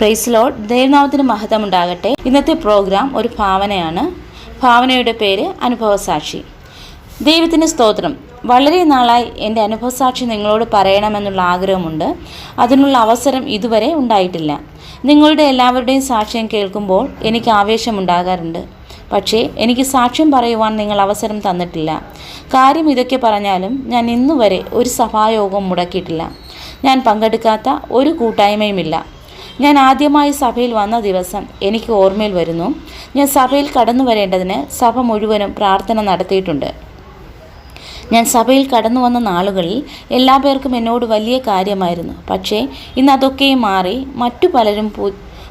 Price load ദൈവനാമത്തിന് മഹത്വം ഉണ്ടാകട്ടെ ഇന്നത്തെ പ്രോഗ്രാം ഒരു ഭാവനയാണ്. ഭാവനയുടെ പേര് അനുഭവസാക്ഷി. ദൈവത്തിന് സ്തോത്രം. വളരെ നാളായി എന്റെ അനുഭവസാക്ഷി നിങ്ങളോട് പറയണമെന്നുള്ള ആഗ്രഹമുണ്ട്. അതിനുള്ള അവസരം ഇതുവരെ ഉണ്ടായിട്ടില്ല. നിങ്ങളുടെ എല്ലാവരുടെയും സാക്ഷ്യം കേൾക്കുമ്പോൾ എനിക്ക് ആവേശമുണ്ടാകാറുണ്ട്. പക്ഷേ എനിക്ക് സാക്ഷ്യം പറയുവാൻ നിങ്ങൾ അവസരം തന്നിട്ടില്ല. കാര്യം ഇതൊക്കെ പറഞ്ഞാലും ഞാൻ ഇന്നുവരെ ഒരു സഭായോഗം മുടക്കിയിട്ടില്ല. ഞാൻ പങ്കെടുക്കാത്ത ഒരു കൂട്ടായ്മയുമില്ല. ഞാൻ ആദ്യമായി സഭയിൽ വന്ന ദിവസം എനിക്ക് ഓർമ്മയിൽ വരുന്നു. ഞാൻ സഭയിൽ കടന്നു വരേണ്ടതിന് സഭ മുഴുവനും പ്രാർത്ഥന നടത്തിയിട്ടുണ്ട്. ഞാൻ സഭയിൽ കടന്നു വന്ന നാളുകളിൽ എല്ലാ പേർക്കും എന്നോട് വലിയ കാര്യമായിരുന്നു. പക്ഷേ ഇന്ന് അതൊക്കെയും മാറി മറ്റു പലരും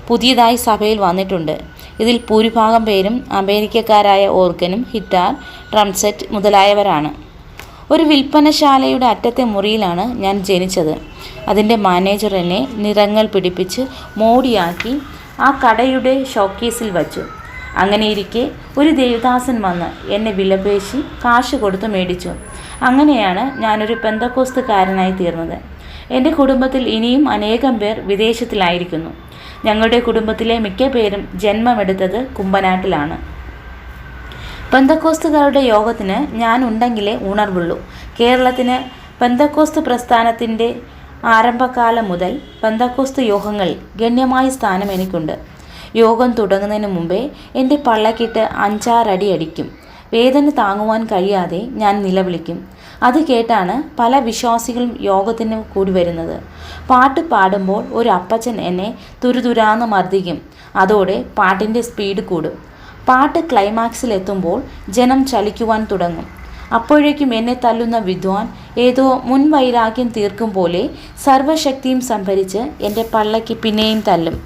പുതിയതായി സഭയിൽ വന്നിട്ടുണ്ട്. ഇതിൽ ഭൂരിഭാഗം പേരും അമേരിക്കക്കാരായ ഓർഗനും ഹിറ്റാർ ട്രംസെറ്റ് മുതലായവരാണ്. ഒരു വിൽപ്പനശാലയുടെ അറ്റത്തെ മുറിയിലാണ് ഞാൻ ജനിച്ചത്. അതിന്റെ മാനേജർ എന്നെ നിറങ്ങൾ പിടിപ്പിച്ച് മോടിയാക്കി ആ കടയുടെ ഷോക്കേസിൽ വച്ചു. അങ്ങനെയിരിക്കെ ഒരു ദേവദാസൻ വന്ന് എന്നെ വിലപേശി കാശ് കൊടുത്ത് മേടിച്ചു. അങ്ങനെയാണ് ഞാനൊരു പെന്തക്കോസ്തുകാരനായി തീർന്നത്. എന്റെ കുടുംബത്തിൽ ഇനിയും അനേകം പേർ വിദേശത്തിലായിരിക്കുന്നു. ഞങ്ങളുടെ കുടുംബത്തിലെ മിക്ക പേരും ജന്മമെടുത്തത് കുമ്പനാട്ടിലാണ് പെന്തക്കോസ്തുകാരുടെ യോഗത്തിന് ഞാൻ ഉണ്ടെങ്കിലേ ഉണർവുള്ളൂ. കേരളത്തിന് പെന്തക്കോസ്ത് പ്രസ്ഥാനത്തിന്റെ ആരംഭകാലം മുതൽ പെന്തക്കോസ്ത് യോഗങ്ങളിൽ ഗണ്യമായ സ്ഥാനം എനിക്കുണ്ട്. യോഗം തുടങ്ങുന്നതിന് മുമ്പേ എന്റെ പള്ളക്കിട്ട് അഞ്ചാറടി അടിക്കും. വേദന താങ്ങുവാൻ കഴിയാതെ ഞാൻ നിലവിളിക്കും. അത് കേട്ടാണ് പല വിശ്വാസികളും യോഗത്തിന് കൂടി വരുന്നത്. പാട്ട് പാടുമ്പോൾ ഒരു അപ്പച്ചൻ എന്നെ തുരുതുരാന്ന് മർദ്ദിക്കും. അതോടെ പാട്ടിന്റെ സ്പീഡ് കൂടും. പാട്ട് ക്ലൈമാക്സിലെത്തുമ്പോൾ ജനം ചലിക്കുവാൻ തുടങ്ങും. അപ്പോഴേക്കും എന്നെ തല്ലുന്ന വിദ്വാൻ ഏതോ മുൻവൈരാഗ്യം തീർക്കും പോലെ സർവശക്തിയും സംഭരിച്ച് എന്റെ പള്ളയ്ക്ക് പിന്നെയും തല്ലും.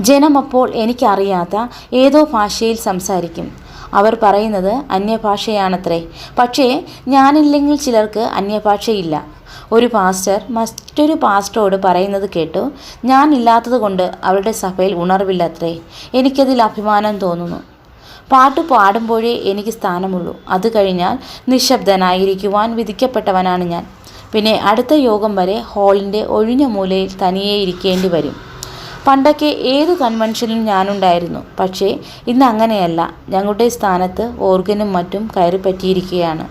ജനം അപ്പോൾ എനിക്കറിയാത്ത ഏതോ ഭാഷയിൽ സംസാരിക്കും. അവർ പറയുന്നത് അന്യഭാഷയാണത്രേ. പക്ഷേ ഞാനില്ലെങ്കിൽ ചിലർക്ക് അന്യഭാഷയില്ല. ഒരു പാസ്റ്റർ മറ്റൊരു പാസ്റ്ററോട് പറയുന്നത് കേട്ടു ഞാനില്ലാത്തത് കൊണ്ട് അവരുടെ സഭയിൽ ഉണർവില്ലത്രേ. എനിക്കതിൽ അഭിമാനം തോന്നുന്നു. പാട്ട് പാടുമ്പോഴേ എനിക്ക് സ്ഥാനമുള്ളൂ. അത് കഴിഞ്ഞാൽ നിശബ്ദനായിരിക്കുവാൻ വിധിക്കപ്പെട്ടവനാണ് ഞാൻ. പിന്നെ അടുത്ത യോഗം വരെ ഹാളിന്റെ ഒഴിഞ്ഞ മൂലയിൽ തനിയെ ഇരിക്കേണ്ടി വരും പണ്ടൊക്കെ ഏത് കൺവെൻഷനിലും ഞാനുണ്ടായിരുന്നു. പക്ഷേ ഇന്ന് അങ്ങനെയല്ല. ഞങ്ങളുടെ സ്ഥാനത്ത് ഓർഗനും മറ്റും കയറി പറ്റിയിരിക്കുകയാണ്.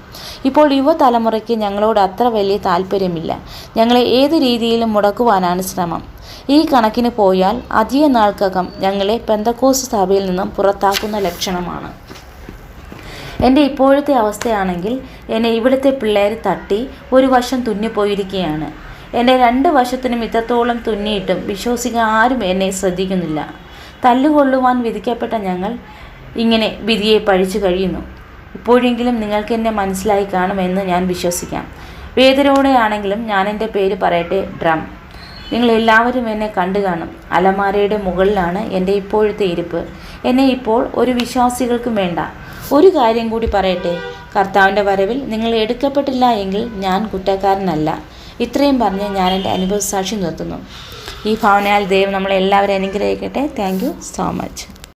ഇപ്പോൾ യുവതലമുറയ്ക്ക് ഞങ്ങളോട് അത്ര വലിയ താല്പര്യമില്ല. ഞങ്ങളെ ഏത് രീതിയിലും മുടക്കുവാനാണ് ശ്രമം. ഈ കണക്കിന് പോയാൽ അധിക നാൾക്കകം ഞങ്ങളെ പെന്തക്കോസ് സഭയിൽ നിന്നും പുറത്താക്കുന്ന ലക്ഷണമാണ്. എന്റെ ഇപ്പോഴത്തെ അവസ്ഥയാണെങ്കിൽ എന്നെ ഇവിടുത്തെ പിള്ളേർ തട്ടി ഒരു വശം തുന്നിപ്പോയിരിക്കുകയാണ്. എന്റെ രണ്ട് വശത്തിനും ഇത്രത്തോളം തുന്നിയിട്ടും വിശ്വസിക്കാൻ ആരും എന്നെ ശ്രദ്ധിക്കുന്നില്ല. തല്ലുകൊള്ളുവാൻ വിധിക്കപ്പെട്ട ഞങ്ങൾ ഇങ്ങനെ വിധിയെ പഴിച്ചു കഴിയുന്നു. ഇപ്പോഴെങ്കിലും നിങ്ങൾക്ക് എന്നെ മനസ്സിലായി കാണുമെന്ന് ഞാൻ വിശ്വസിക്കാം. വേദനയോടെയാണെങ്കിലും ഞാൻ എന്റെ പേര് പറയട്ടെ ഡ്രം നിങ്ങൾ എല്ലാവരും എന്നെ കണ്ടു കാണും. അലമാരയുടെ മുകളിലാണ് എന്റെ ഇപ്പോഴത്തെ ഇരിപ്പ്. എന്നെ ഇപ്പോൾ ഒരു വിശ്വാസികൾക്കും വേണ്ട. ഒരു കാര്യം കൂടി പറയട്ടെ കർത്താവിന്റെ വരവിൽ നിങ്ങൾ എടുക്കപ്പെട്ടില്ല എങ്കിൽ ഞാൻ കുറ്റക്കാരനല്ല. ഇത്രയും പറഞ്ഞ് ഞാൻ എന്റെ അനുഭവ സാക്ഷി നിർത്തുന്നു. ഈ ഭാവനയാൽ ദൈവം നമ്മളെല്ലാവരും അനുഗ്രഹിക്കട്ടെ. Thank you so much